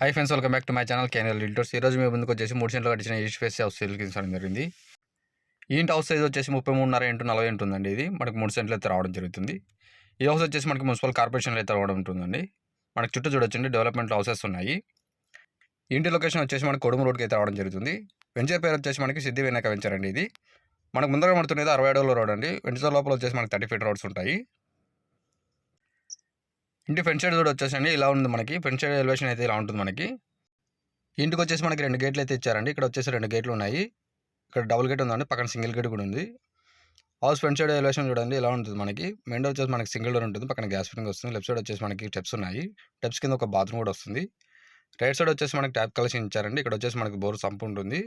Hi friends welcome back to my channel canal realtors ఈరోజు రోజు మీ ముందుకు వచ్చేసి మూడు సెంట్లు కట్టించిన ఈస్ట్ ఫేస్ హౌస్ సేల్ తీసుకోవడం జరిగింది. ఇంటి హౌస్ సైజ్ వచ్చేసి ముప్పై మూడున్నర ఇంటూ నలభై ఉంటుందండి ఇది. మనకి మూడు సెంట్లు అయితే రావడం జరుగుతుంది. ఈ హౌస్ వచ్చేసి మనకి మున్సిపల్ కార్పొరేషన్లో అయితే రావడం ఉంటుందండి. మనకి చుట్టూ చూడొచ్చండి డెవలప్మెంట్ హౌసెస్ ఉన్నాయి. ఇంటి లొకేషన్ వచ్చేసి మనకి కొడుము రోడ్కి అయితే రావడం జరుగుతుంది. వెంచర్ పేరు వచ్చేసి మనకి సిద్ధి వినాయక వెంచర్ అండి ఇది. మనకు ముందర పడుతున్నది అరవై అడుగుల రోడ్ అండి. వెంచర్ లోపల వచ్చేసి మనకి థర్టీ ఫీట్ రోడ్స్ ఉంటాయి. ఇంటి ఫ్రంట్ సైడ్ కూడా వచ్చేసండి. ఇలా ఉంది మనకి. ఫ్రంట్ సైడ్ ఎలివేషన్ అయితే ఇలా ఉంటుంది మనకి. ఇంటికి వచ్చేసి మనకి రెండు గేట్లు అయితే ఇచ్చారండి. ఇక్కడ వచ్చేసి రెండు గేట్లు ఉన్నాయి. ఇక్కడ డబుల్ గేట్ ఉందండి. పక్కన సింగిల్ గేట్ కూడా ఉంది. హౌస్ ఫ్రంట్ సైడ్ ఎలివేషన్ చూడండి. ఇలా ఉంటుంది మనకి. మెయిన్ డోర్ వచ్చేసి మనకి సింగిల్ డోర్ ఉంటుంది. పక్కన గ్యాస్ ఫిటింగ్ వస్తుంది. లెఫ్ట్ సైడ్ వచ్చేసి మనకి స్టెప్స్ ఉన్నాయి. స్టెప్స్ కింద ఒక బాత్రూమ్ కూడా వస్తుంది. రైట్ సైడ్ వచ్చేసి మనకి ట్యాప్ కలెక్షన్ ఇచ్చారండి. ఇక్కడ వచ్చేసి మనకి బోర్ సంప్ ఉంటుంది.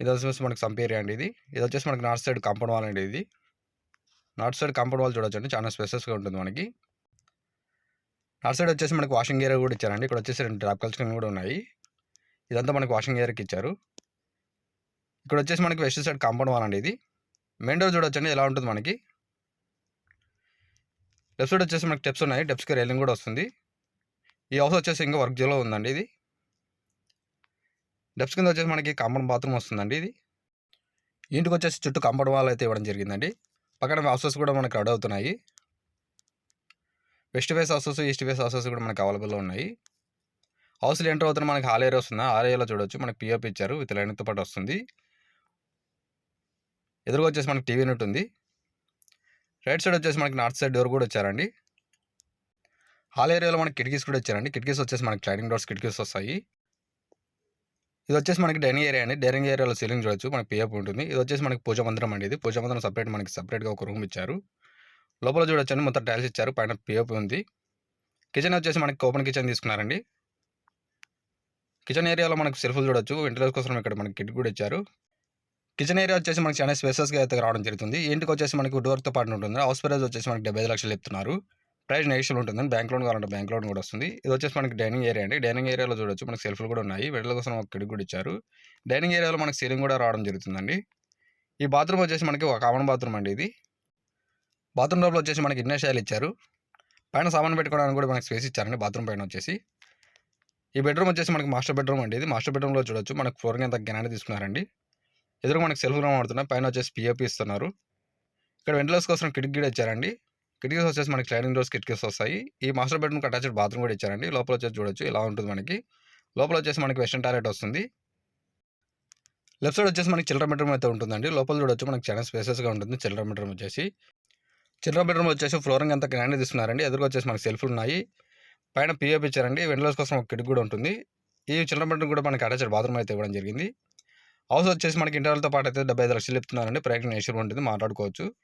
ఇది వచ్చేసి మనకి సంప్ ఏరియా అండి ఇది. ఇది వచ్చేసి మనకి నార్త్ సైడ్ కాంపౌండ్ వాల్ అండి ఇది. నార్త్ సైడ్ కాంపౌండ్ వాల్ చూడొచ్చండి. చాలా స్పెసెస్గా ఉంటుంది మనకి. నార్త్ సైడ్ వచ్చేసి మనకి వాషింగ్ ఏరియా కూడా ఇచ్చారండి. ఇక్కడ వచ్చేసి రెండు డ్రాప్ కల్చర్ కూడా ఉన్నాయి. ఇదంతా మనకి వాషింగ్ ఏరియాకి ఇచ్చారు. ఇక్కడ వచ్చేసి మనకి వెస్ట్ సైడ్ కాంపౌండ్ వాల్ అండి ఇది. మెయిన్ డోర్ చూడొచ్చండి. ఎలా ఉంటుంది మనకి? లెఫ్ట్ సైడ్ వచ్చేసి మనకి టెప్స్ ఉన్నాయి. టెప్స్కి రైలింగ్ కూడా వస్తుంది. ఈ హౌస్ వచ్చేసి ఇంకా వర్క్ జోలో ఉందండి ఇది. డెప్స్ కింద వచ్చేసి మనకి కాంపౌండ్ బాత్రూమ్ వస్తుందండి ఇది. ఇంటికి వచ్చేసి చుట్టూ కాంపౌండ్ వాల్ అయితే ఇవ్వడం జరిగిందండి. పక్కన హౌసెస్ కూడా మనకి అడ్ అవుతున్నాయి. West face houses east face houses కూడా మనకి అవైలబుల్లో ఉన్నాయి. హౌస్లో ఎంటర్ అవుతున్న మనకి హాల్ ఏరియా వస్తుంది? హాల్ ఏరియాలో చూడొచ్చు. మనకి పిఓపి ఇచ్చారు. విత్ లైన్తో పాటు వస్తుంది. ఎదురుగా వచ్చేసి మనకి టీవీ యూనిట్ ఉంది. రైట్ సైడ్ వచ్చేసి మనకి నార్త్ సైడ్ డోర్ కూడా వచ్చారండి. హాల్ ఏరియాలో మనకి కిటికీస్ కూడా ఇచ్చారండి కిటికీస్ వచ్చేసి మనకి స్లైడింగ్ డోర్స్ కిటికీస్ వస్తాయి. ఇది వచ్చేసి మనకి డైనింగ్ ఏరియా అండి. డైనింగ్ ఏరియాలో సీలింగ్ చూడొచ్చు. మనకి పిఎఫ్ ఉంటుంది. ఇది వచ్చేసి మనకి పూజ మందిరం అండి ఇది. పూజ మందిరం సపరేట్ మనకి సపరేట్గా ఒక రూమ్ ఇచ్చారు. లోపల చూడొచ్చండి. మొత్తం టైల్స్ ఇచ్చారు. పైన పిఎఫ్ ఉంది. కిచెన్ వచ్చేసి మనకి ఓపెన్ కిచెన్ తీసుకున్నారండి. కిచెన్ ఏరియాలో మనకి సెల్ఫ్లు చూడొచ్చు. ఇంటర్వ్యూస్ కోసం ఇక్కడ మనకి కిట్ కూడా ఇచ్చారు. కిచెన్ ఏరియా వచ్చేసి మనకి చాలా స్పేసెస్గా అయితే రావడం జరుగుతుంది. ఇంటికి వచ్చేసి మనకి డోర్తో పాటు ఉంటుంది. హౌస్ ప్రైస్ వచ్చేసి మనకి డెబ్బై లక్షలు చెప్తున్నారు. ప్రైస్ నెగిషియల్ ఉంటుందండి బ్యాంక్ లోన్ కావాలంటే బ్యాంక్ లోన్ కూడా వస్తుంది. ఇది వచ్చేసి మనకి డైనింగ్ ఏరియా అండి. డైనింగ్ ఏరియాలో చూడొచ్చు. మనకి సెల్ఫ్లు కూడా ఉన్నాయి. వెడల కోసం ఒక కిడికి కూడా ఇచ్చారు. డైనింగ్ ఏరియాలో మనకి సీలింగ్ కూడా రావడం జరుగుతుందండి. ఈ బాత్రూమ్ వచ్చేసి మనకి ఒక కామన్ బాత్రూమ్ అండి ఇది. బాత్రూమ్ లోపల వచ్చేసి మనకి ఇన్నర్ స్టైల్ ఇచ్చారు. పైన సామాన్ పెట్టుకోవడానికి కూడా మనకి స్పేస్ ఇచ్చారండి బాత్రూమ్ పైన వచ్చేసి. ఈ బెడ్రూమ్ వచ్చేసి మనకి మాస్టర్ బెడ్రూమ్ అండి ఇది. మాస్టర్ బెడ్రూమ్లో చూడొచ్చు. మనకి ఫ్లోరింగ్ ఎంత గ్రాండ్ తీసుకున్నారండి. ఎదురు మనకి సెల్ఫ్ రూమ్ వాడుతున్నాయి పైన వచ్చేసి పిఓపి ఇస్తున్నారు. ఇక్కడ వెంటిలేస్ కోసం కిటికీ కూడా ఇచ్చారండి. కిటికీస్ వచ్చేసి మనకి స్లైడింగ్ డోర్స్ కిటికీస్ వస్తాయి. ఈ మాస్టర్ బెడ్రూమ్కి అటాచ్డ్ బాత్రూమ్ కూడా ఇచ్చారండి. లోపల వచ్చేసి చూడొచ్చు. ఇలా ఉంటుంది మనకి? లోపల వచ్చేసి మనకి వెస్టర్న్ టాయిలెట్ వస్తుంది. లెఫ్ట్ సైడ్ వచ్చేసి మనకి చిల్డ్రన్ బెడ్రూమ్ అయితే ఉంటుందండి. లోపల చూడొచ్చు మనకి చాలా స్పేసెస్గా ఉంటుంది. చిల్డ్రన్ బెడ్రూమ్ వచ్చేసి. చిల్డ్రన్ బెడ్రూమ్ వచ్చేసి ఫ్లోరింగ్ అంతా గ్రాండ్ తీసుకున్నారండి. ఎదురుగా వచ్చేసి మనకి సెల్ఫ్లు ఉన్నాయి. పైన పిఓపి ఇచ్చారండి. వెంటిలేస్ కోసం ఒక కిటికీ కూడా ఉంటుంది. ఈ చిల్డ్రన్ బెడ్రూమ్ కూడా మనకి అటాచ్డ్ బాత్రూమ్ అయితే ఇవ్వడం జరిగింది. హౌస్ వచ్చేసి మనకి ఇంటర్వల్తో పాటు అయితే డెబ్బై ఐదు లక్షలు చెప్తున్నారండి. ప్రయాణం ఇష్యూ ఉంటుంది. మాట్లాడుకోవచ్చు.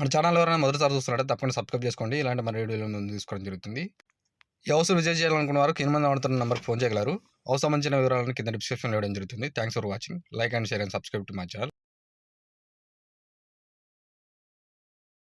మన ఛానల్ ఎవరైనా మొదటిసారి చూస్తున్నారంటే తప్పకుండా సబ్స్క్రైబ్ చేసుకోండి. ఇలాంటి మన వీడియోలు ముందు తీసుకోవడం జరుగుతుంది. ఈ హౌస్ విజిట్ చేయాలనుకున్న వారు కింద మంది ఆడుతున్న నెంబర్కి ఫోన్ చేయగలరు. హౌస్ సంబంధించిన వివరాలను కింద డిస్క్రిప్షన్లో ఇవ్వడం జరుగుతుంది. Thanks for watching. Like and share and subscribe to my channel.